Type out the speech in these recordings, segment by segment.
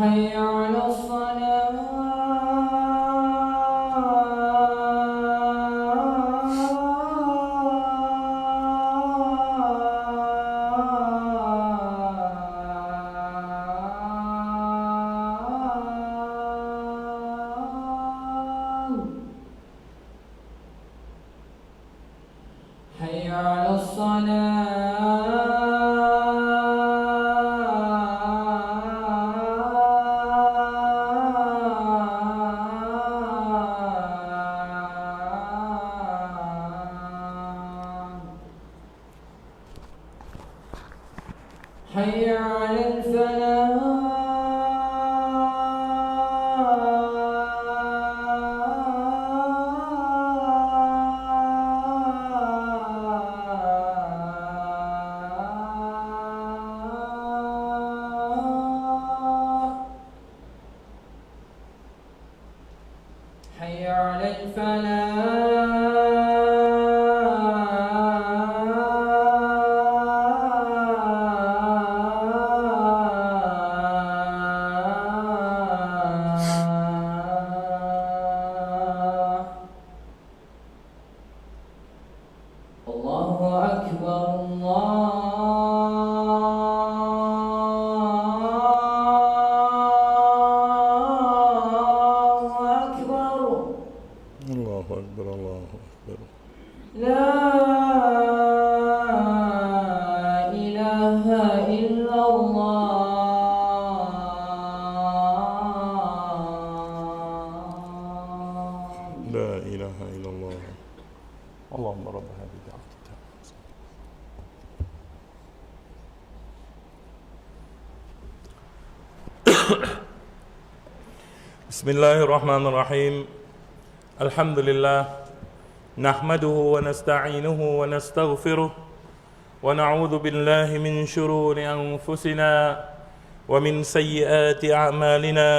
حي على الصلاة. لا إله إلا الله. اللهم رب هذه الدعوة. بسم الله الرحمن الرحيم. الحمد لله. نحمده ونستعينه ونستغفره ونعوذ بالله من شرور أنفسنا ومن سيئات أعمالنا.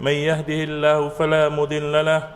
من يهده الله فلا مضل له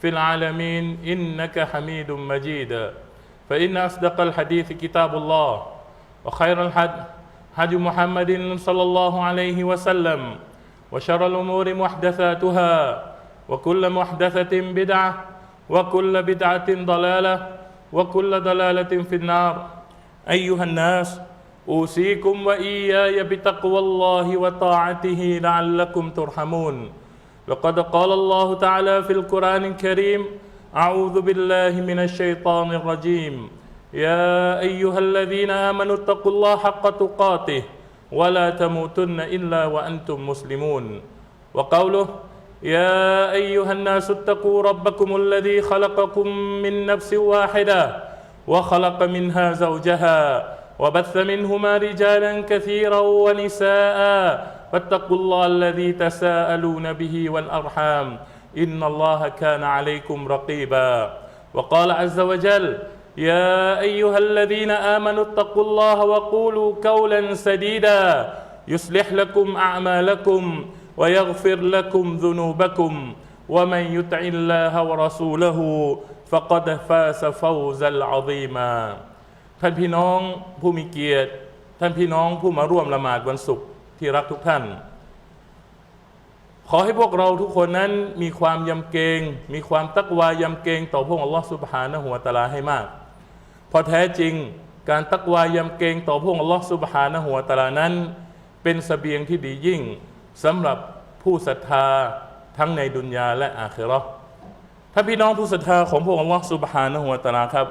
في العالمين إنك حميد مجيد. فإن أصدق الحديث كتاب الله وخير الحد حج محمد صلى الله عليه وسلم وشر الأمور محدثاتها وكل محدثة بدعة وكل بدعة ضلالة وكل ضلالة في النار. أيها الناس أوصيكم وإياي بتقوى الله وطاعته لعلكم ترحمون. لقد قال الله تعالى في القرآن الكريم أعوذ بالله من الشيطان الرجيم. يا أيها الذين آمنوا اتقوا الله حق تقاته ولا تموتن إلا وأنتم مسلمون. وقوله يا أيها الناس اتقوا ربكم الذي خلقكم من نفس واحدة وخلق منها زوجها وبث منهما رجالا كثيرا ونساء فاتقوا الله الذي تساءلون به والأرحام إن الله كان عليكم رقيبا وقال عز وجل يا أيها الذين آمنوا اتقوا الله وقولوا قولا سديدا يصلح لكم أعمالكم ويغفر لكم ذنوبكم ومن يطع الله ورسوله فقد فاز فوزا عظيما ท่านพี่น้องผู้มีเกียรติ ท่านพี่น้องผู้มาร่วมละหมาดวันศุกร์ ที่รักทุกท่าน ขอให้พวกเราทุกคนนั้นมีความยำเกรงมีความตักวายำเกรงต่อพระองค์อัลลอฮฺสุบฮานะฮุวตะอาลาให้มาก เพราะแท้จริงการตักวายำเกรงต่อพระองค์อัลลอฮฺสุบฮานะฮุวตะอาลานั้น เป็นสเสบียงที่ดียิ่งสำหรับผู้ศรัทธาทั้งในดุนยาและอาคิเราถ้าพี่น้องผู้ศรัทธาของพระองค์อัลลอฮฺสุบฮานะฮุวตะอาลาครับ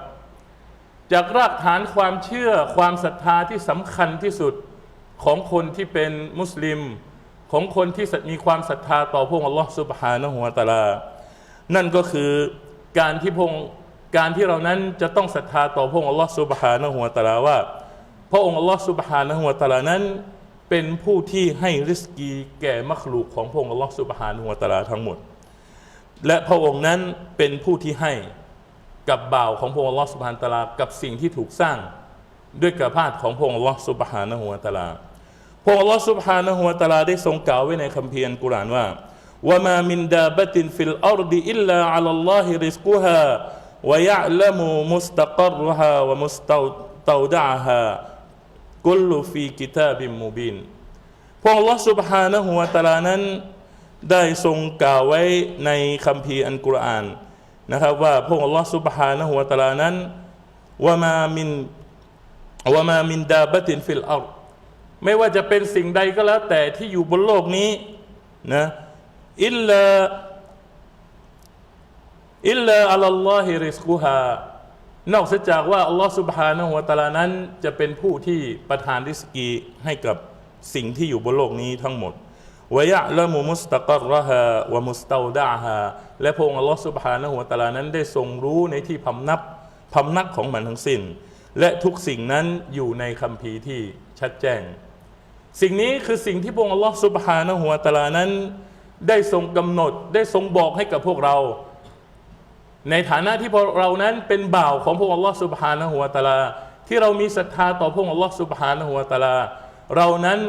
จากรากฐานความเชื่อความศรัทธาที่สำคัญที่สุด ของคนที่เป็นมุสลิมของคนที่มีความศรัทธาต่อพระองค์อัลลอฮฺสุบฮานะฮุวาตาลา นั่นก็คือการที่พงการที่เรานั้นจะต้องศรัทธาต่อพระองค์อัลลอฮฺสุบฮานะฮุวาตาลาว่า พระองค์อัลลอฮฺสุบฮานะฮุวาตาลานั้น เป็นผู้ที่ให้ริสกีแก่มัคลูกของพระองค์อัลลอฮฺสุบฮานะฮุวะตาลาทั้งหมด และพระองค์นั้นเป็นผู้ที่ให้กับบ่าวของพระองค์อัลลอฮฺสุบฮานะตาลากับสิ่งที่ถูกสร้าง ด้วยกระพาดของพระองค์อัลลอฮฺสุบฮานะฮูวะตลาพระองค์อัลลอฮฺสุบฮานะฮูวะตลาได้ทรงกล่าวไว้ในคัมภีร์อัลกุรอานว่าว่ามามินดาบตินฟิลอัรดิอิลลาอัลลอฮิริสกุฮาวะยะลัมุมุสตะกรฮาวะมุสตาวดะฮากุลลุฟีกิตาบิมูบินพระองค์อัลลอฮฺสุบฮานะฮูวะตะอาลานั้นได้ทรงกล่าวไว้ในคัมภีร์อันกุรอานนะครับว่าพระองค์อัลลอฮฺสุบฮานะฮูวะตะอาลานั้นว่ามามิน ว่ามามินดาบตินฟิลอัลไม่ว่าจะเป็นสิ่งใดก็แล้ว แต่ที่อยู่บนโลกนี้นะอิลลาอิลลาอัลลอฮิริสกุฮานอกจากว่าอัลลอฮฺสุบฮานะฮูวตาลานั้น จะเป็นผู้ที่ประทานริสกีให้กับสิ่งที่อยู่บนโลกนี้ทั้งหมดวยะละมุมุสตะกรฮาวะมุสตาดาฮาและพระองค์อัลลอฮฺสุบฮานะฮูวตาลานั้นได้ทรงรู้ในที่พำนับพำนักของมันทั้งสิ้น และทุกสิ่งนั้นอยู่ในคัมภีร์ที่ชัดแจ้ง สิ่งนี้คือสิ่งที่พระองค์อัลลอฮฺสุบฮานะฮูวตลานั้น ได้ทรงกำหนดได้ทรงบอกให้กับพวกเรา ในฐานะที่พวกเรานั้นเป็นบ่าวของพระองค์อัลลอฮฺสุบฮานะฮูวตลา ที่เรามีศรัทธาต่อพระองค์อัลลอฮฺสุบฮานะฮูวตลา เรานั้น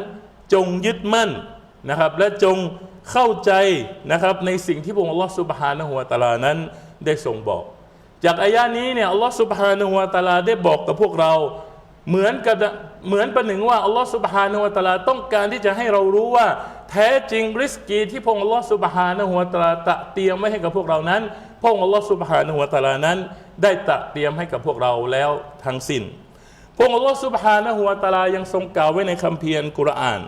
จงยึดมั่นนะครับ และจงเข้าใจนะครับในสิ่งที่พระองค์อัลลอฮฺสุบฮานะฮูวตลานั้นได้ทรงบอก จากอายะนี้เนี่ยอัลลอฮฺสุบฮานะฮูวะตาลาได้บอกกับพวกเรา เหมือนกับเหมือนประหนึ่งว่าอัลลอฮฺสุบฮานะฮูวะตาลาต้องการที่จะให้เรารู้ว่า แท้จริงริสกีที่พระองค์อัลลอฮฺสุบฮานะฮูวะตาลาตะเตรียมไว้ให้กับพวกเรานั้นพระองค์อัลลอฮฺสุบฮานะฮูวะตาลานั้น ได้ตะเตรียมให้กับพวกเราแล้วทั้งสิ้นพระองค์อัลลอฮฺสุบฮานะฮูวะตาลายังทรงกล่าวไว้ในคัมภีร์กุรอาน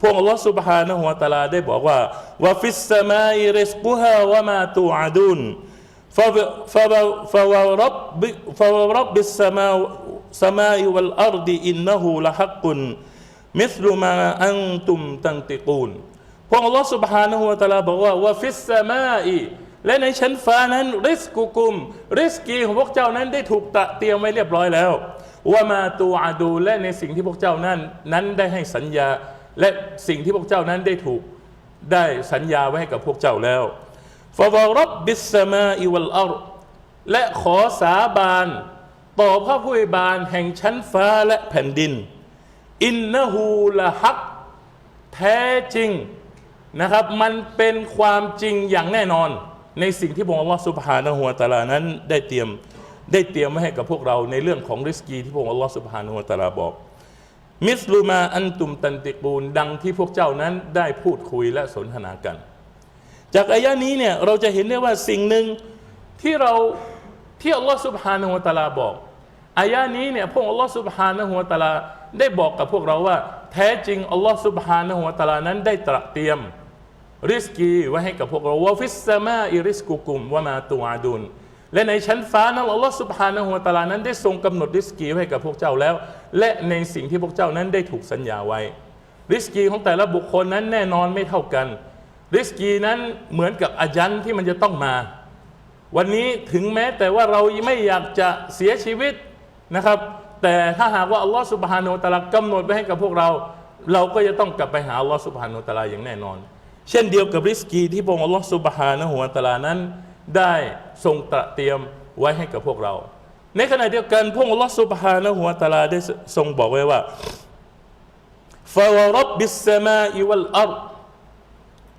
พระองค์อัลลอฮฺสุบฮานะฮูวะตาลาได้บอกว่าวะฟิสสมาอิริสกุฮาวะมาตูอาดุน ฟาวรับบิสสมาสมาอิวัลอัรดิอินนะฮูละฮักกุนมิสลุมาอันตุมตันติกูนพระอัลลอฮฺสุบฮานะฮูวะตะอาลาบอกว่าวะฟิสสมาอิและในชั้นฟ้านั้น ริสกุกุม ริสกีของพวกเจ้านั้นได้ถูกตะเตรียมไว้เรียบร้อยแล้วว่ามาตูอาดูและในสิ่งที่พวกเจ้านั้นนั้นได้ให้สัญญา และสิ่งที่พวกเจ้านั้นได้ถูกได้สัญญาไว้ให้กับพวกเจ้าแล้ว ฟาวรับบิสมาอิวัลอัรและขอสาบาน ต่อพระผู้บานแห่งชั้นฟ้าและแผ่นดิน อินนะฮูละฮัก แท้จริงนะครับ มันเป็นความจริงอย่างแน่นอน ในสิ่งที่พระองค์อัลลอฮฺสุบฮานะฮูวะตะอาลานั้นได้เตรียมได้เตรียมไว้ให้กับพวกเราในเรื่องของริสกีที่พระองค์อัลลอฮฺสุบฮานะฮูวะตะอาลาบอก มิสลูมาอันตุมตันติกูลดังที่พวกเจ้านั้นได้พูดคุยและสนทนากัน จากอายะนี้เนี่ยเราจะเห็นได้ว่าสิ่งหนึ่งที่เราที่อัลลอฮฺสุบฮานะฮูวะตาลาบอกอายะนี้เนี่ยพระองค์อัลลอฮฺสุบฮานะฮูวะตาลาได้บอกกับพวกเราว่า แท้จริงอัลลอฮฺสุบฮานะฮูวะตาลานั้นได้ตระเตรียมริสกีไว้ให้กับพวกเราว่าฟิสซามาอิริสกุกุมว่ามาตูอาดุนและในชั้นฟ้านั้นอัลลอฮฺสุบฮานะฮูวะตาลานั้นได้ทรงกำหนดริสกีไว้ให้กับพวกเจ้าแล้ว และในสิ่งที่พวกเจ้านั้นได้ถูกสัญญาไว้ ริสกีของแต่ละบุคคลนั้นแน่นอนไม่เท่ากัน ริสกีนั้นเหมือนกับอาจันที่มันจะต้องมา วันนี้ถึงแม้แต่ว่าเราไม่อยากจะเสียชีวิตนะครับ แต่ถ้าหากว่าอัลลอฮฺสุบฮานุตะอาลากำหนดไว้ให้กับพวกเรา เราก็จะต้องกลับไปหาอัลลอฮฺสุบฮานุตะอาลาอย่างแน่นอน เช่นเดียวกับริสกีที่พระองค์อัลลอฮฺสุบฮานะฮูวตะอาลานั้น ได้ทรงตระเตรียมไว้ให้กับพวกเรา ในขณะเดียวกันพระองค์อัลลอฮฺสุบฮานะฮูวตะอาลาได้ทรงบอกไว้ว่าฟาวรับบิสสมาอิวัลอัร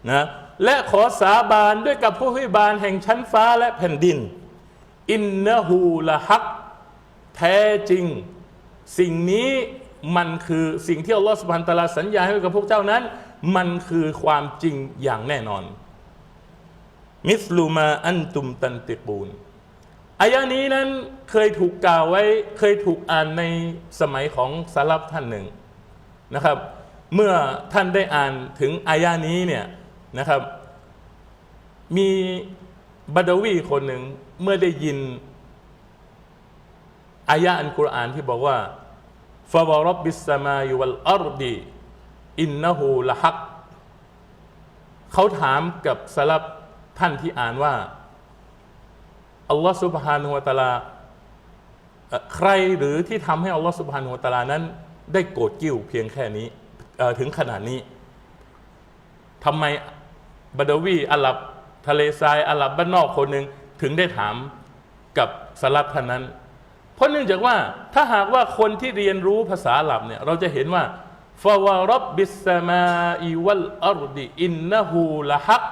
นะและขอสาบานด้วยกับผู้พิบาลแห่งชั้นฟ้าและแผ่นดิน อินนะฮูละฮัก แท้จริง สิ่งนี้มันคือสิ่งที่อัลลอฮฺสุบฮานตะลาสัญญาให้กับพวกเจ้านั้น มันคือความจริงอย่างแน่นอน มิสลูมาอันตุมตันติปูนอายะนี้นั้นเคยถูกกล่าวไว้เคยถูกอ่านในสมัยของสลับท่านหนึ่งนะครับ เมื่อท่านได้อ่านถึงอายะนี้เนี่ย นะครับ มีบาดวีคนหนึ่งเมื่อได้ยินอายะอันกุรอานที่บอกว่าฟาวรบบิสมายุวัลอัรดีอินนะฮูละฮักเขาถามกับสลับท่านที่อ่านว่าอัลลอฮฺสุบฮานุวะตาลาใครหรือที่ทำให้อัลลอฮฺสุบฮานุวะตาลานั้น ได้โกรธกิ้วเพียงแค่นี้ถึงขนาดนี้ทำไม บาดวีอาหรับทะเลทรายอาหรับบ้านนอกคนหนึ่งถึงได้ถามกับสลับท่านนั้น เพราะเนื่องจากว่าถ้าหากว่าคนที่เรียนรู้ภาษาอาหรับเนี่ยเราจะเห็นว่าฟาวารบบิสมาอิวัลอัรดิอินนะฮูละฮัก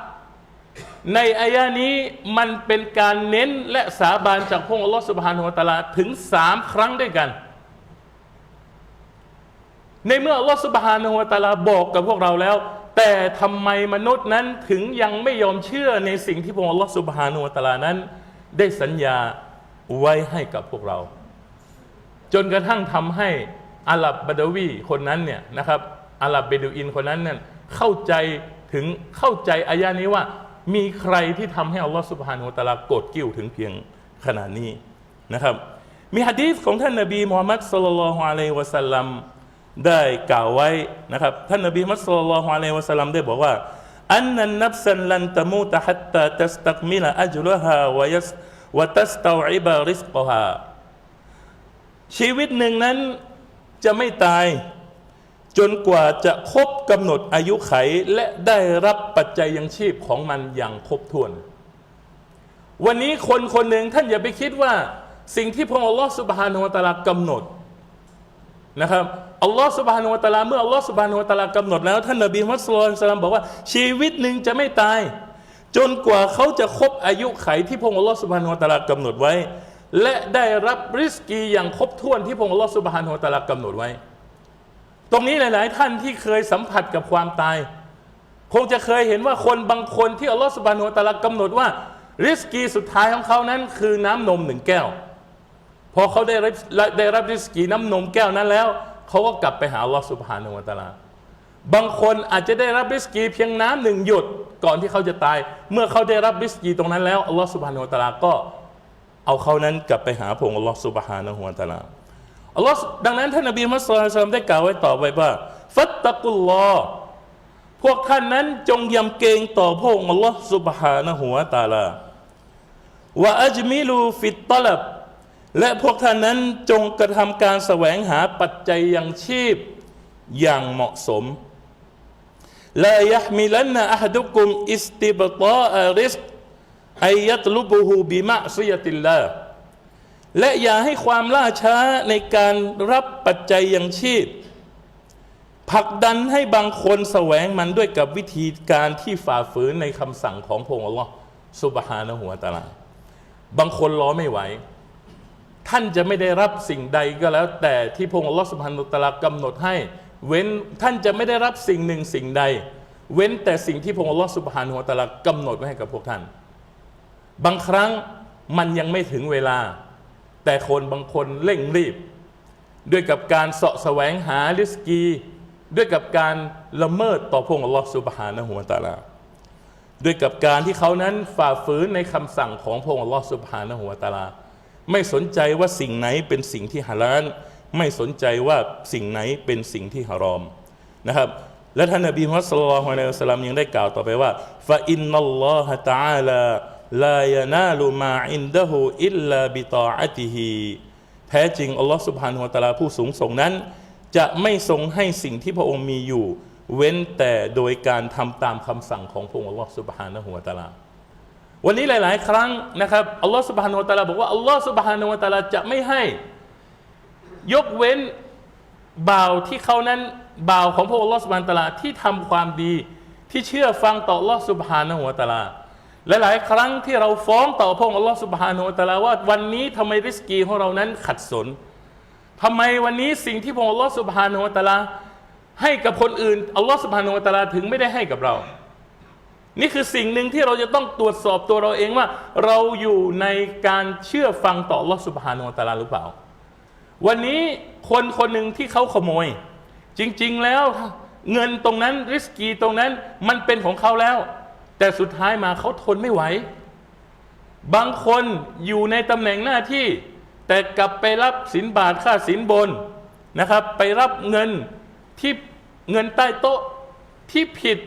ในอายะนี้มันเป็นการเน้นและสาบานจากพระองค์อัลลอฮฺสุบฮานุวะตาลาถึงสามครั้งด้วยกัน ในเมื่ออัลลอฮฺสุบฮานุวะตาลาบอกกับพวกเราแล้ว แต่ทำไมมนุษย์นั้นถึงยังไม่ยอมเชื่อในสิ่งที่พระองค์ลอสุบฮานุตะอาลานั้น ได้สัญญาไว้ให้กับพวกเรา จนกระทั่งทำให้อาหรับบาดวีคนนั้นเนี่ยนะครับอาหรับเบดูอินคนนั้นเนี่ยเข้าใจถึงเข้าใจอายะนี้ว่ามีใครที่ทำให้อัลลอฮฺสุบฮานุตะอาลาโกรธกิ้วถึงเพียงขนาดนี้นะครับ มีฮะดีษของท่านนบีมูฮัมมัดสุลลัลลอฮุอะลัยฮิวะสัลลัม ได้กล่าวไว้นะครับท่านนบีมุฮัสลลัลฮุอะลัยฮิวะสัลลัมได้บอกว่าอันนันนับสันลันตะมูตะฮัตตาตัสตักมิลอัจลุฮาวะยัสวะตัสตาอิบะริสกฮาชีวิตหนึ่งนั้นจะไม่ตาย จนกว่าจะครบกำหนดอายุไขและได้รับปัจจัยยังชีพของมันอย่างครบถ้วน วันนี้คนคนหนึ่งท่านอย่าไปคิดว่า สิ่งที่พระองค์อัลลอฮฺสุบฮานุวะตาลากำหนดนะครับ อัลลอฮฺสุบฮานุวะตะอาลาเมื่ออัลลอฮฺสุบฮานุวะตะอาลากำหนดแล้วท่านนบีมุฮัมมัดสุลลัลลอฮุอะลัยฮิวะสัลลัมบอกว่าชีวิตหนึ่งจะไม่ตาย จนกว่าเขาจะครบอายุไขที่พงอัลลอฮฺสุบฮานุวะตะอาลากำหนดไว้ และได้รับริสกีอย่างครบถ้วนที่พงอัลลอฮฺสุบฮานุวะตะอาลากำหนดไว้ ตรงนี้หลาย ๆ ท่านที่เคยสัมผัสกับความตาย คงจะเคยเห็นว่าคนบางคนที่อัลลอฮฺสุบฮานุวะตะอาลากำหนดว่า ริสกีสุดท้ายของเขานั้นคือน้ำนมหนึ่งแก้วพอเขาได้รับได้รับริสกีน้ำนมแก้วนั้นแล้ว เขาก็กลับไปหาอัลลอฮฺสุบฮานุวะตะอาลา บางคนอาจจะได้รับริสกีเพียงน้ำหนึ่งหยดก่อนที่เขาจะตาย เมื่อเขาได้รับริสกีตรงนั้นแล้วอัลลอฮฺสุบฮานุวะตะอาลาก็เอาเขานั้นกลับไปหาพงอัลลอฮฺสุบฮานะฮูวะตาลาอัลลอฮฺดังนั้นท่านนบีมุสลิมได้กล่าวไว้ต่อไปว่า ฟัตตะกุลลอพวกท่านนั้นจงยำเกรงต่อพระองค์อัลลอฮฺสุบฮานะฮูวะตาลาวะอัจมิลูฟิตตลับ และพวกท่านนั้นจงกระทำการแสวงหาปัจจัยยังชีพอย่างเหมาะสมลายะมิลันนะอะฮดุกุมอิสติบตาอะริสกอายัตลุบุฮูบิมะซิยติลลาและอย่าให้ความล่าช้าในการรับปัจจัยยังชีพผลักดันให้บางคนแสวงมันด้วยกับวิธีการที่ฝ่าฝืนในคำสั่งของพระองค์อัลลอฮ์สุบฮานะฮูวตะอาลาบางคนรอไม่ไหว ท่านจะไม่ได้รับสิ่งใดก็แล้ว แต่ที่พระองค์ลอสุบฮานุตะลากำหนดให้ เว้นท่านจะไม่ได้รับสิ่งหนึ่งสิ่งใด เว้นแต่สิ่งที่พระองค์ลอสุบฮานุตะลากำหนดไว้ให้กับพวกท่าน บางครั้งมันยังไม่ถึงเวลา แต่คนบางคนเร่งรีบ ด้วยกับการเสาะแสวงหาริสกี ด้วยกับการละเมิดต่อพระองค์ลอสุบฮานะฮูวตะอาลาด้วยกับการที่เขานั้นฝ่าฝืนในคำสั่งของพระองค์ลอสุบฮานะฮูวตะอาลา ไม่สนใจว่าสิ่งไหนเป็นสิ่งที่ฮาลาลไม่สนใจว่าสิ่งไหนเป็นสิ่งที่ฮารอมนะครับและท่านนบีมุฮัมมัดสุลลัลลอฮุอะลัยฮิสลลัมยังได้กล่าวต่อไปว่าฟาอินนัลลอฮะตะอาลาลายานาลุมาอินดะฮูอิลลาบิตาอะติฮีแท้จริงอัลลอฮ์สุบฮานุวะตะอาลาผู้สูงส่งนั้น จะไม่ทรงให้สิ่งที่พระองค์มีอยู่ เว้นแต่โดยการทำตามคำสั่งของพระองค์อัลลอฮ์สุบฮานะฮูวะตะอาลา วันนี้หลาย ๆ ครั้งนะครับอัลลอฮฺสุบฮานุวะตาลาบอกว่าอัลลอฮฺสุบฮานุวะตาลาจะไม่ให้ ยกเว้นบ่าวที่เขานั้นบ่าวของพระองค์อัลลอฮฺสุบฮานุวะตาลาที่ทำความดี ที่เชื่อฟังต่ออัลลอฮฺสุบฮานุวะตะอาลาและหลายครั้งที่เราฟ้องต่อพระองค์อัลลอฮฺสุบฮานุวะตะอาลาว่าวันนี้ทำไมริสกีของเรานั้นขัดสนทำไมวันนี้สิ่งที่พระองค์อัลลอฮฺสุบฮานุวะตะอาลาให้กับคนอื่นอัลลอฮฺสุบฮานุวะตะอาลาถึงไม่ได้ให้กับเรา นี่คือสิ่งหนึ่งที่เราจะต้องตรวจสอบตัวเราเองว่า เราอยู่ในการเชื่อฟังต่อลอสุบฮานุตะลาหรือเปล่า วันนี้คนคนหนึ่งที่เขาขโมย จริง ๆ แล้วเงินตรงนั้นริสกีตรงนั้นมันเป็นของเขาแล้ว แต่สุดท้ายมาเขาทนไม่ไหว บางคนอยู่ในตำแหน่งหน้าที่ แต่กลับไปรับสินบาทค่าสินบนนะครับ ไปรับเงินที่เงินใต้โต๊ะที่ผิด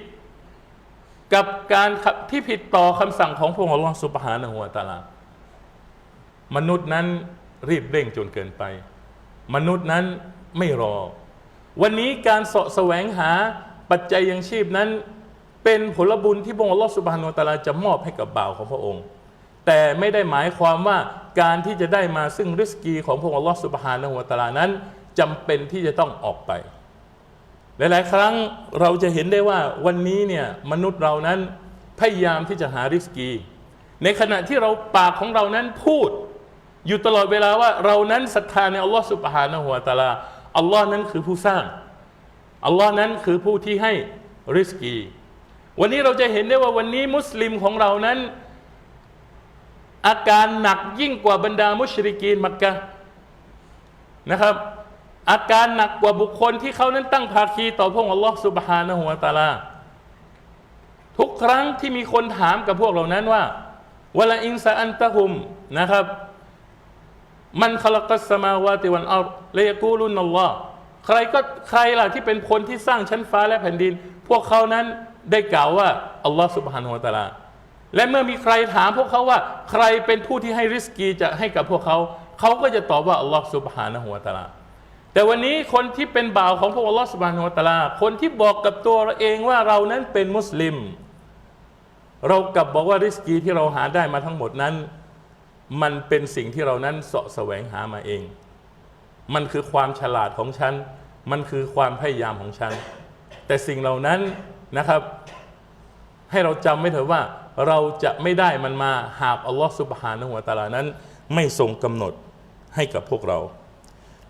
กับการที่ผิดต่อคำสั่งของพระองค์อัลลอฮฺสุบฮานะฮูวตาลามนุษย์นั้นรีบเร่งจนเกินไป มนุษย์นั้นไม่รอ วันนี้การเสาะแสวงหาปัจจัยยังชีพนั้น เป็นผลบุญที่พระองค์อัลลอฮฺสุบฮานุวะตาลาจะมอบให้กับบ่าวของพระองค์ แต่ไม่ได้หมายความว่าการที่จะได้มาซึ่งริสกีของพระองค์อัลลอฮฺสุบฮานะฮูวตาลานั้นจำเป็นที่จะต้องออกไป หลาย ๆ ครั้งเราจะเห็นได้ว่าวันนี้เนี่ยมนุษย์เรานั้นพยายามที่จะหาริสกี ในขณะที่เราปากของเรานั้นพูด อยู่ตลอดเวลาว่าเรานั้นศรัทธาในอัลลอฮฺสุบฮานะฮูวตาลาอัลลอฮ์นั้นคือผู้สร้างอัลลอฮ์นั้นคือผู้ที่ให้ริสกี วันนี้เราจะเห็นได้ว่าวันนี้มุสลิมของเรานั้น อาการหนักยิ่งกว่าบรรดามุชริกีนมักกะนะครับ อาการหนักกว่าบุคคลที่เขานั้นตั้งภาคีต่อพระองค์อัลลอฮ์สุบฮานะฮูวะตาลาทุกครั้งที่มีคนถามกับพวกเรานั้นว่าวะลาอินซาอันตะฮุมนะครับ มันขลักัสมาวาติวันอัลเลยกูลุนอัลลอฮ์ใครก็ใครล่ะที่เป็นคนที่สร้างชั้นฟ้าและแผ่นดิน พวกเขานั้นได้กล่าวว่าอัลลอฮ์สุบฮานะฮูวะตาลาและเมื่อมีใครถามพวกเขาว่า ใครเป็นผู้ที่ให้ริสกีจะให้กับพวกเขา เขาก็จะตอบว่าอัลลอฮ์สุบฮานะฮูวะตาลา แต่วันนี้คนที่เป็นบ่าวของพระองค์อัลอสุบานะฮูวตาลา คนที่บอกกับตัวเราเองว่าเรานั้นเป็นมุสลิม เรากลับบอกว่าริสกีที่เราหาได้มาทั้งหมดนั้น มันเป็นสิ่งที่เรานั้นเสาะแสวงหามาเอง มันคือความฉลาดของฉัน มันคือความพยายามของฉัน แต่สิ่งเหล่านั้นนะครับ ให้เราจำไว้เถอะว่าเราจะไม่ได้มันมาหากอัลลอฮฺสุบฮานะฮูวตาลานั้น ไม่ทรงกำหนดให้กับพวกเรา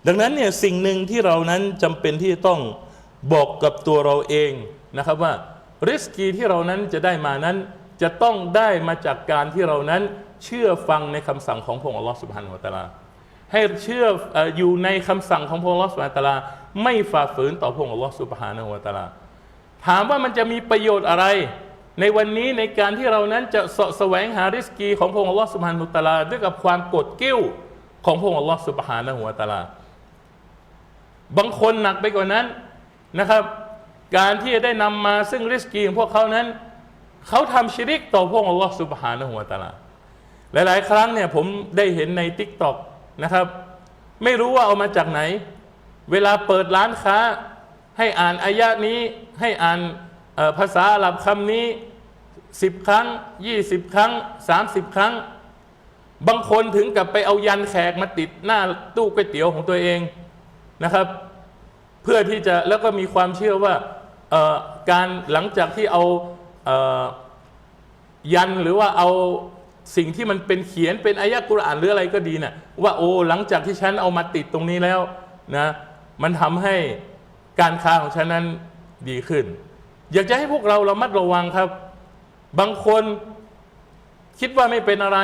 ดังนั้นเนี่ยสิ่งหนึ่งที่เรานั้นจำเป็นที่จะต้องบอกกับตัวเราเองนะครับว่าริสกีที่เรานั้นจะได้มานั้น จะต้องได้มาจากการที่เรานั้นเชื่อฟังในคำสั่งของพระองค์อัลลอฮฺสุบฮานะฮูวะตะอาลาให้เชื่อออยู่ในคำสั่งของพระองค์อัลลอฮฺสุบฮานะฮูวะตะอาลา ไม่ฝ่าฝืนต่อพระองค์อัลลอฮฺสุบฮานะฮูวะตะอาลา ถามว่ามันจะมีประโยชน์อะไร ในวันนี้ในการที่เรานั้นจะสะแสวงหาริสกีของพระองค์อัลลอฮฺสุบฮานะฮูวะตะอาลา ด้วยกับความกดกิ้วของพระองค์อัลลอฮฺสุบฮานะฮูวะตะอาลา บางคนหนักไปกว่านั้นนะครับ การที่จะได้นำมาซึ่งริสกีของพวกเขานั้น เขาทำชิริกต่อพระองค์อัลลอฮฺสุบฮานะฮูวตาลาหลาย ๆ ครั้งเนี่ยผมได้เห็นในทิกตอกนะครับ ไม่รู้ว่าเอามาจากไหน เวลาเปิดร้านค้า ให้อ่านอายะนี้ให้อ่านภาษาอาหรับคำนี้สิบครั้งยี่สิบครั้งสามสิบครั้ง บางคนถึงกับไปเอายันแขกมาติดหน้าตู้ก๋วยเตี๋ยวของตัวเอง นะครับ เพื่อที่จะแล้วก็มีความเชื่อว่าการหลังจากที่เอาเอ่อยันหรือว่าเอาสิ่งที่มันเป็นเขียนเป็นอายะกุรอานหรืออะไรก็ดีนะ่ะว่าโอ้หลังจากที่ฉันเอามาติดตรงนี้แล้วนะมันทำให้การค้าของฉันนั้นดีขึ้น อยากจะให้พวกเราเรามัดระวังครับ บางคนคิดว่าไม่เป็นอะไร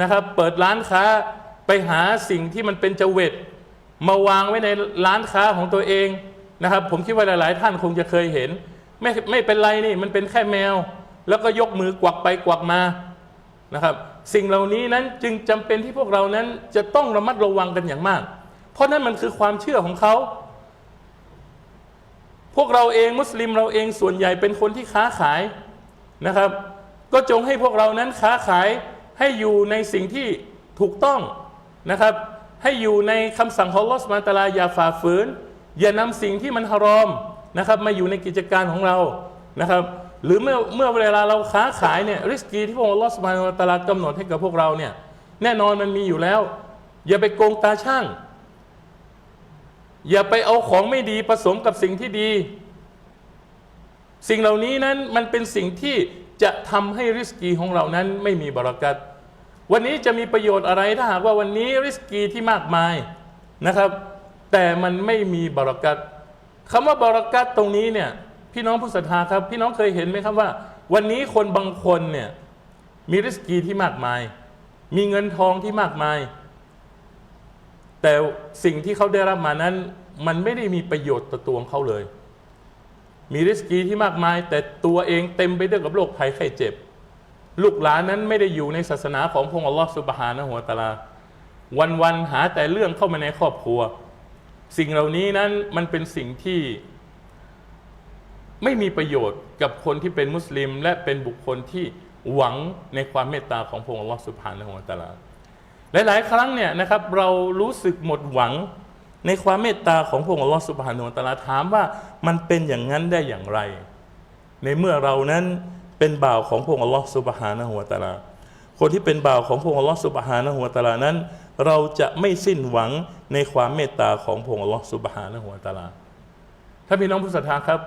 นะครับ เปิดร้านค้าไปหาสิ่งที่มันเป็นเจเวต มาวางไว้ในร้านค้าของตัวเองนะครับ ผมคิดว่าหลาย ๆ ท่านคงจะเคยเห็น ไม่ไม่เป็นไรนี่มันเป็นแค่แมว แล้วก็ยกมือกวักไปกวักมานะครับ สิ่งเหล่านี้นั้นจึงจำเป็นที่พวกเรานั้นจะต้องระมัดระวังกันอย่างมาก เพราะนั่นมันคือความเชื่อของเขา พวกเราเองมุสลิมเราเองส่วนใหญ่เป็นคนที่ค้าขายนะครับ ก็จงให้พวกเรานั้นค้าขายให้อยู่ในสิ่งที่ถูกต้องนะครับ ให้อยู่ในคำสั่งของลอสุบฮาตาลาอย่าฝ่าฝืน อย่านำสิ่งที่มันฮารอมนะครับมาอยู่ในกิจการของเรานะครับ หรือเมื่อเมื่อเวลาเราค้าขายเนี่ยริสกีที่พระองค์ลอสุบฮาตาลากำหนดให้กับพวกเราเนี่ยแน่นอนมันมีอยู่แล้ว อย่าไปโกงตาช่าง อย่าไปเอาของไม่ดีผสมกับสิ่งที่ดี สิ่งเหล่านี้นั้นมันเป็นสิ่งที่จะทำให้ริสกีของเรานั้นไม่มีบรารักัต วันนี้จะมีประโยชน์อะไรถ้าหากว่าวันนี้ริสกีที่มากมายนะครับ แต่มันไม่มีบรารักัตคำว่าบรารักัตตรงนี้เนี่ยพี่น้องผู้ศรัทธาครับ พี่น้องเคยเห็นไหมครับว่า วันนี้คนบางคนเนี่ยมีริสกีที่มากมาย มีเงินทองที่มากมาย แต่สิ่งที่เขาได้รับมานั้น มันไม่ได้มีประโยชน์ต่อตัวของเขาเลย มีริสกีที่มากมาย แต่ตัวเองเต็มไปด้วยกับโรคภัยไข้เจ็บ ลูกหลานนั้นไม่ได้อยู่ในศาสนาของพระองค์อัลลอฮฺสุบฮานะฮูวตาลา วันๆหาแต่เรื่องเข้ามาในครอบครัว สิ่งเหล่านี้นั้นมันเป็นสิ่งที่ไม่มีประโยชน์กับคนที่เป็นมุสลิม และเป็นบุคคลที่หวังในความเมตตาของพระองค์อัลลอฮฺสุบฮานะฮูวตะอาลาหลาย ๆ ครั้งเนี่ยนะครับเรารู้สึกหมดหวังในความเมตตาของพระองค์อัลลอฮฺสุบฮานุวตาลาถามว่ามันเป็นอย่างนั้นได้อย่างไร ในเมื่อเรานั้น เป็นบ่าวของพระองค์อัลลอฮฺสุบฮานะฮุวะตาลา คนที่เป็นบ่าวของพระองค์อัลลอฮฺสุบฮานะฮุวะตาลานั้น เราจะไม่สิ้นหวังในความเมตตาของพระองค์อัลลอฮฺสุบฮานะฮุวะตาลา ถ้าพี่น้องผู้ศรัทธาครับ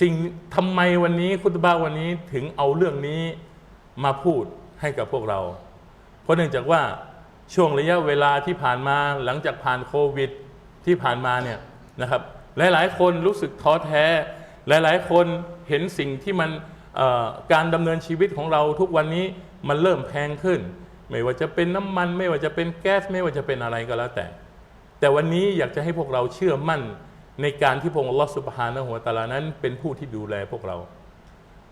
สิ่งทำไมวันนี้คุตบาวันนี้ถึงเอาเรื่องนี้มาพูดให้กับพวกเรา เพราะเนื่องจากว่าช่วงระยะเวลาที่ผ่านมาหลังจากผ่านโควิดที่ผ่านมาเนี่ยนะครับ หลายๆ คนรู้สึกท้อแท้ หลายๆ คนเห็นสิ่งที่มันการดำเนินชีวิตของเราทุกวันนี้มันเริ่มแพงขึ้น ไม่ว่าจะเป็นน้ำมัน ไม่ว่าจะเป็นแก๊สไม่ว่าจะเป็นอะไรก็แล้วแต่ แต่วันนี้อยากจะให้พวกเราเชื่อมั่นในการที่พระองค์อัลอสุบฮานะฮูวตะอาลานั้น เป็นผู้ที่ดูแลพวกเรา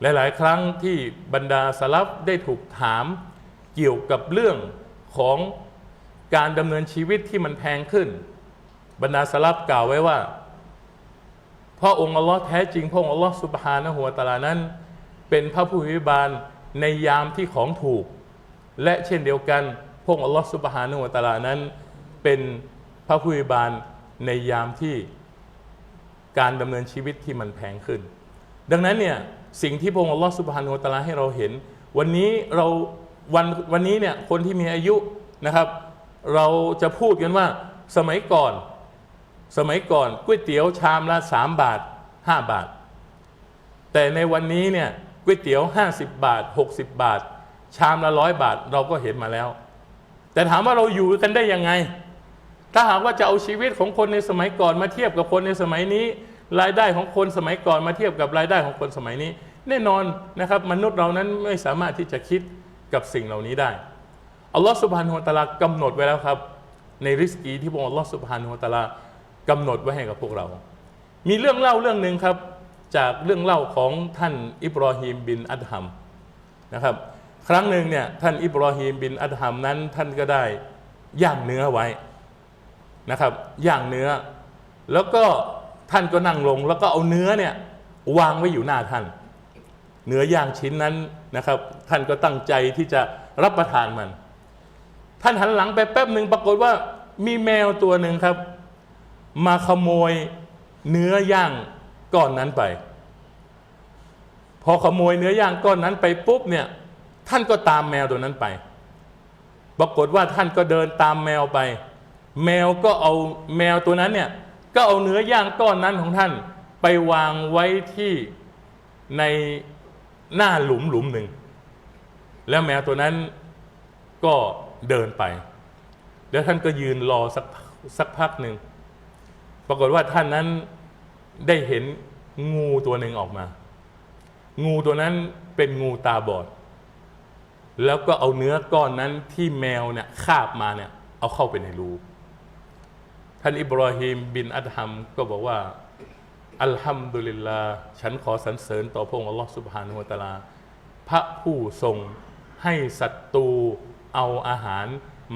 หลาย ๆ ครั้งที่บรรดาสลับได้ถูกถามเกี่ยวกับเรื่องของการดำเนินชีวิตที่มันแพงขึ้น บรรดาสลับกล่าวไว้ว่า เพราะองค์อัลลอฮ์แท้จริงพระองค์อัลลอฮ์สุบฮานะฮูวตะอาลานั้น เป็นพระผู้อภิบาลในยามที่ของถูก และเช่นเดียวกันพระองค์อัลลอฮ์สุบฮานะฮูวตะอาลานั้น เป็นพระผู้อภิบาลในยามที่การดำเนินชีวิตที่มันแพงขึ้น ดังนั้นเนี่ยสิ่งที่พระองค์อัลลอฮ์สุบฮานุวตะอาลาให้เราเห็น วันนี้เราวันวันนี้เนี่ยคนที่มีอายุนะครับ เราจะพูดกันว่าสมัยก่อน สมัยก่อนก๋วยเตี๋ยวชามละ 3 บาท 5 บาท แต่ในวันนี้เนี่ยก๋วยเตี๋ยว 50 บาท 60 บาท ชามละร้อยบาทเราก็เห็นมาแล้ว แต่ถามว่าเราอยู่กันได้ยังไง ถ้าหากว่าจะเอาชีวิตของคนในสมัยก่อนมาเทียบกับคนในสมัยนี้ รายได้ของคนสมัยก่อนมาเทียบกับรายได้ของคนสมัยนี้ แน่นอนนะครับ มนุษย์เรานั้นไม่สามารถที่จะคิดกับสิ่งเหล่านี้ได้อัลลอฮฺสุบฮานุวะตะอาลากำหนดไว้แล้วครับ ในริสกีที่พระองค์อัลลอฮฺสุบฮานุวะตะอาลา กำหนดไว้ให้กับพวกเรา มีเรื่องเล่าเรื่องหนึ่งครับ จากเรื่องเล่าของท่านอิบรอฮีมบินอัดฮัมนะครับ ครั้งหนึ่งเนี่ยท่านอิบรอฮีมบินอัดฮัมนั้นท่านก็ได้ย่างเนื้อไว้นะครับย่างเนื้อ แล้วก็ท่านก็นั่งลง แล้วก็เอาเนื้อเนี่ยวางไว้อยู่หน้าท่าน เนื้อย่างชิ้นนั้นนะครับ ท่านก็ตั้งใจที่จะรับประทานมัน ท่านหันหลังไปแป๊บหนึ่งปรากฏว่ามีแมวตัวหนึ่งครับ มาขโมยเนื้อย่างก้อนนั้นไป พอขโมยเนื้อย่างก้อนนั้นไปปุ๊บเนี่ยท่านก็ตามแมวตัวนั้นไป ปรากฏว่าท่านก็เดินตามแมวไป แมวก็เอาแมวตัวนั้นเนี่ยก็เอาเนื้อย่างก้อนนั้นของท่านไปวางไว้ที่ในหน้าหลุมหลุมหนึ่ง แล้วแมวตัวนั้นก็เดินไป แล้วท่านก็ยืนรอสักสักพักหนึ่ง ปรากฏว่าท่านนั้นได้เห็นงูตัวหนึ่งออกมา งูตัวนั้นเป็นงูตาบอด แล้วก็เอาเนื้อก้อนนั้นที่แมวเนี่ยคาบมาเนี่ยเอาเข้าไปในรูท่านอิบราฮิมบินอัดฮัมก็บอกว่าอัลฮัมดุลิลลาห์ฉันขอสรรเสริญต่อพระองค์อัลลอฮฺสุบฮานุวะตาลา พระผู้ทรงให้ศัตรูเอาอาหาร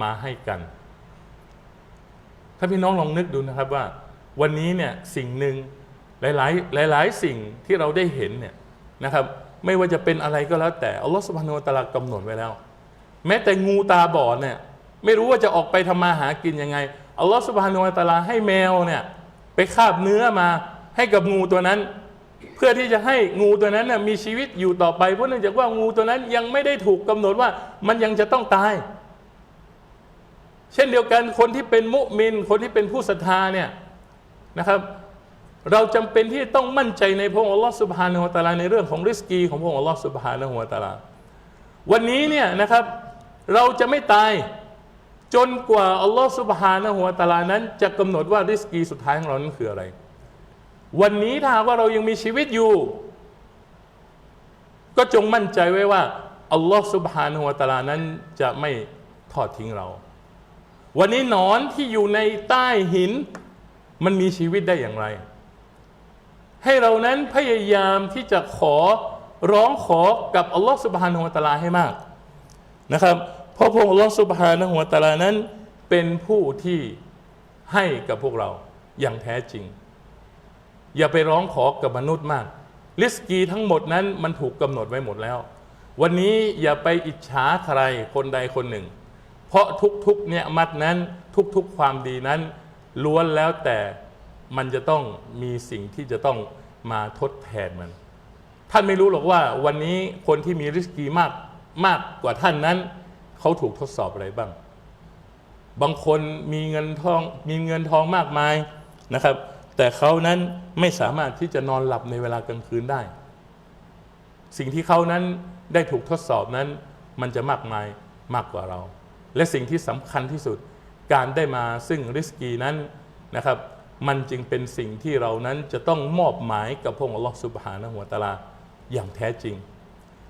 มาให้กัน ถ้าพี่น้องลองนึกดูนะครับว่า วันนี้เนี่ยสิ่งหนึ่งหลายๆหลาย ๆ สิ่งที่เราได้เห็นเนี่ยนะครับไม่ว่าจะเป็นอะไรก็แล้วแต่อัลลอฮฺสุบฮานุตะลากำหนดไว้แล้ว แม้แต่งูตาบอดเนี่ยไม่รู้ว่าจะออกไปทำมาหากินยังไงอัลลอฮฺสุบฮานุตะลาให้แมวเนี่ยไปคาบเนื้อมาให้กับงูตัวนั้น เพื่อที่จะให้งูตัวนั้นน่ะมีชีวิตอยู่ต่อไปเพราะเนื่องจากว่างูตัวนั้นยังไม่ได้ถูกกำหนดว่ามันยังจะต้องตาย เช่นเดียวกันคนที่เป็นมุมินคนที่เป็นผู้ศรัทธาเนี่ย นะครับเราจำเป็นที่ต้องมั่นใจในพระองค์อัลลอฮฺสุบฮานะฮูวะตาลาในเรื่องของริสกีของพระองค์อัลลอฮฺสุบฮานะฮูวะตะอาลาวันนี้เนี่ยนะครับเราจะไม่ตายจนกว่าอัลลอฮฺสุบฮานะฮูวตะอาลานั้นจะกำหนดว่าริสกีสุดท้ายของเรานั้นคืออะไร วันนี้ถ้าว่าเรายังมีชีวิตอยู่ ก็จงมั่นใจไว้ว่าอัลลอฮฺสุบฮานะฮูวตะอาลานั้นจะไม่ทอดทิ้งเรา วันนี้หนอนที่อยู่ในใต้หิน มันมีชีวิตได้อย่างไร ให้เรานั้นพยายามที่จะขอร้องขอกับอัลลอฮฺสุบฮานะฮูวะตาลาให้มากนะครับ เพราะพระองค์อัลลอฮฺสุบฮานะฮูวะตาลานั้นเป็นผู้ที่ให้กับพวกเราอย่างแท้จริง อย่าไปร้องขอกับมนุษย์มาก ลิสกีทั้งหมดนั้นมันถูกกำหนดไว้หมดแล้ว วันนี้อย่าไปอิจฉาใครคนใดคนหนึ่ง เพราะทุกๆเนี่ยมัดนั้นทุกๆความดีนั้น ล้วนแล้วแต่มันจะต้องมีสิ่งที่จะต้องมาทดแทนมัน ท่านไม่รู้หรอกว่าวันนี้คนที่มีริสกีมากมากกว่าท่านนั้น เขาถูกทดสอบอะไรบ้าง บางคนมีเงินทองมีเงินทองมากมายนะครับ แต่เขานั้นไม่สามารถที่จะนอนหลับในเวลากลางคืนได้ สิ่งที่เขานั้นได้ถูกทดสอบนั้น มันจะมากมายมากกว่าเรา และสิ่งที่สำคัญที่สุด การได้มาซึ่งริสกีนั้นนะครับ มันจึงเป็นสิ่งที่เรานั้นจะต้องมอบหมายกับพระองค์อัลลอฮฺสุบฮานะฮุวตาลาอย่างแท้จริง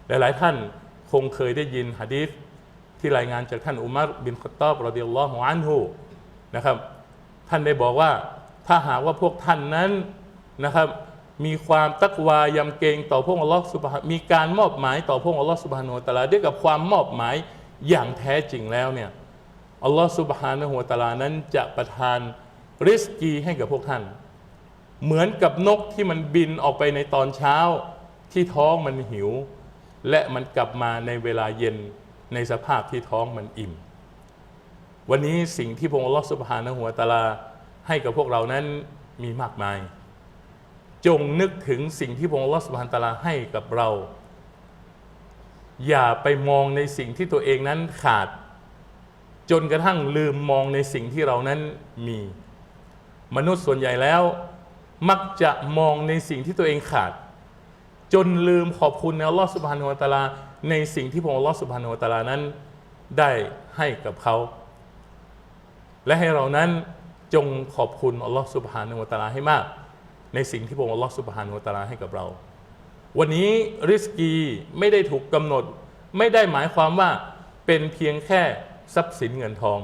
หลายๆท่านคงเคยได้ยินหะดีษที่รายงานจากท่านอุมัรบินขตตอบรดิยัลลอฮุอันฮูนะครับ ท่านได้บอกว่าถ้าหากว่าพวกท่านนั้นนะครับ มีความตักวายำเกรงต่อพระองค์อัลลอฮฺสุบฮานมีการมอบหมายต่อพระองค์อัลลอฮฺสุบฮานุวตะอาลาด้วยกับความมอบหมายอย่างแท้จริงแล้วเนี่ย อัลลอฮฺสุบฮานะฮูวตาลานั้นจะประทานริสกีให้กับพวกท่าน เหมือนกับนกที่มันบินออกไปในตอนเช้า ที่ท้องมันหิว และมันกลับมาในเวลาเย็นในสภาพที่ท้องมันอิ่ม วันนี้สิ่งที่พระองค์อัลลอฮฺสุบฮานะฮูวตาลาให้กับพวกเรานั้นมีมากมาย จงนึกถึงสิ่งที่พระองค์อัลลอฮฺสุบฮานะฮูวตาลาให้กับเรา อย่าไปมองในสิ่งที่ตัวเองนั้นขาด จนกระทั่งลืมมองในสิ่งที่เรานั้นมี มนุษย์ส่วนใหญ่แล้ว มักจะมองในสิ่งที่ตัวเองขาด จนลืมขอบคุณในอัลลอฮฺสุบฮานุวะตะอาลา ในสิ่งที่พระองค์อัลลอฮฺสุบฮานุวะตะอาลานั้นได้ให้กับเขา และให้เรานั้นจงขอบคุณอัลลอฮฺสุบฮานุวะตะอาลาให้มาก ในสิ่งที่พระองค์อัลลอฮฺสุบฮานุวะตะอาลาให้กับเรา วันนี้ริสกีไม่ได้ถูกกำหนด ไม่ได้หมายความว่าเป็นเพียงแค่ ทรัพย์สินเงินทอง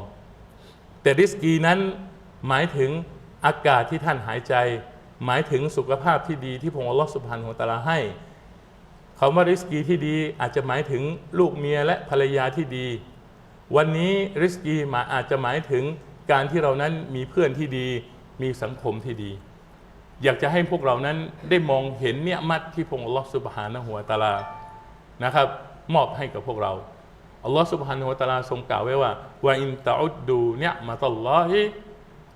แต่ริสกีนั้นหมายถึงอากาศที่ท่านหายใจ หมายถึงสุขภาพที่ดีที่พระองค์อัลลอฮฺสุบฮานุวะตะอาลาให้คำว่าริสกีที่ดีอาจจะหมายถึงลูกเมียและภรรยาที่ดี วันนี้ริสกีมาอาจจะหมายถึงการที่เรานั้นมีเพื่อนที่ดี มีสังคมที่ดี อยากจะให้พวกเรานั้นได้มองเห็นเนี่ยมัดที่พระองค์อัลลอฮฺสุบฮานะฮูวตะอาลานะครับ มอบให้กับพวกเรา อัลลอฮฺสุบฮานะฮูวะตะอาลาทรงกล่าวไว้ว่าว่าอินตะอุดดูเนี่ยมะตัลลอฮิ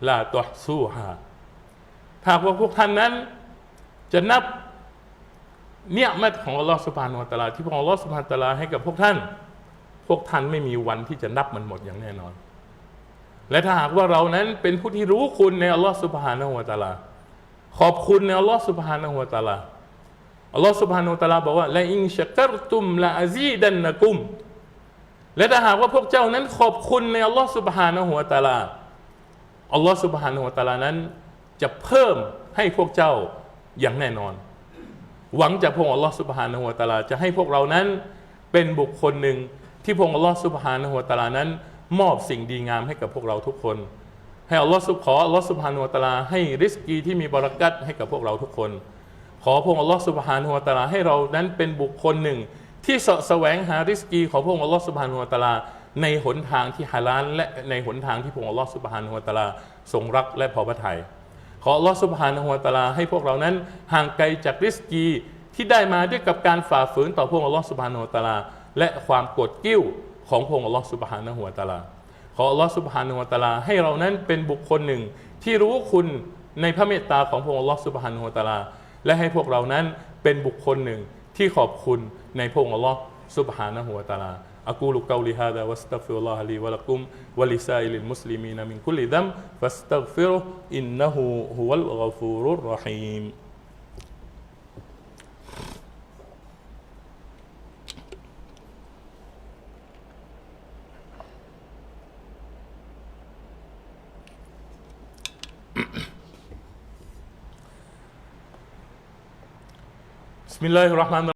ลาตุฮซูฮาถ้าว่าพวกท่านนั้น จะนับเนี่ยมัดของอัลลอฮฺสุบฮานะฮูวะตะอาลาที่พระองค์อัลลอฮฺสุบฮานะฮูวะตาลาให้กับพวกท่าน พวกท่านไม่มีวันที่จะนับมันหมดอย่างแน่นอน และถ้าหากว่าเรานั้นเป็นผู้ที่รู้คุณในอัลลอฮฺสุบฮานะฮูวะตะอาลาขอบคุณในอัลลอฮฺสุบฮานะฮูวะตะอาลาอัลลอฮฺสุบฮานะฮูวะตาลาบอกว่าและอินชักรตุมละอาซีดันนะกุม และถ้าหากว่าพวกเจ้านั้นขอบคุณในอัลลอฮฺสุบฮานะฮูวตาลาอัลลอฮฺสุบฮานะฮูวตาลานั้น จะเพิ่มให้พวกเจ้าอย่างแน่นอน หวังจากพระองค์อัลลอฮฺสุบฮานะฮูวตาลา จะให้พวกเรานั้นเป็นบุคคลหนึ่งที่พระองค์อัลลอฮฺสุบฮานะฮูวตาลานั้น มอบสิ่งดีงามให้กับพวกเราทุกคน ให้อัลลอฮฺสุขออัลลอฮฺสุบฮานุวะตาลาให้ริสกีที่มีบารักัตให้กับพวกเราทุกคน ขอพระองค์อัลลอฮฺสุบฮานุวะตาลาให้เรานั้นเป็นบุคคลหนึ่ง ที่สะแสวงหาริสกีของพระองค์อัลลอฮฺสุบฮานุวะตาลา ในหนทางที่ฮาลาลและในหนทางที่พระองค์อัลลอฮฺสุบฮานุวะตาลา ทรงรักและพอพระทัยขออัลลอฮฺสุบฮานุวะตาลา ให้พวกเรานั้นห่างไกลจากริสกีที่ได้มาด้วยกับการฝ่าฝืนต่อพระองค์อัลลอฮฺสุบฮานุวะตาลา และความกดกิ้วของพระองค์อัลลอฮฺสุบฮานุวะตาลาขออัลลอฮฺสุบฮานุวะตาลาให้เรานั้นเป็นบุคคลหนึ่งที่รู้คุณในพระเมตตาของพระองค์อัลลอฮฺสุบฮานุวะตาลา และให้พวกเรานั้นเป็นบุคคลหนึ่ง ที่ขอบคุณในพระองค์อัลลอฮฺสุบฮานะฮูวะตะอาลาอักูลุกาลิฮาดะวัสตัฆฟิรุล ล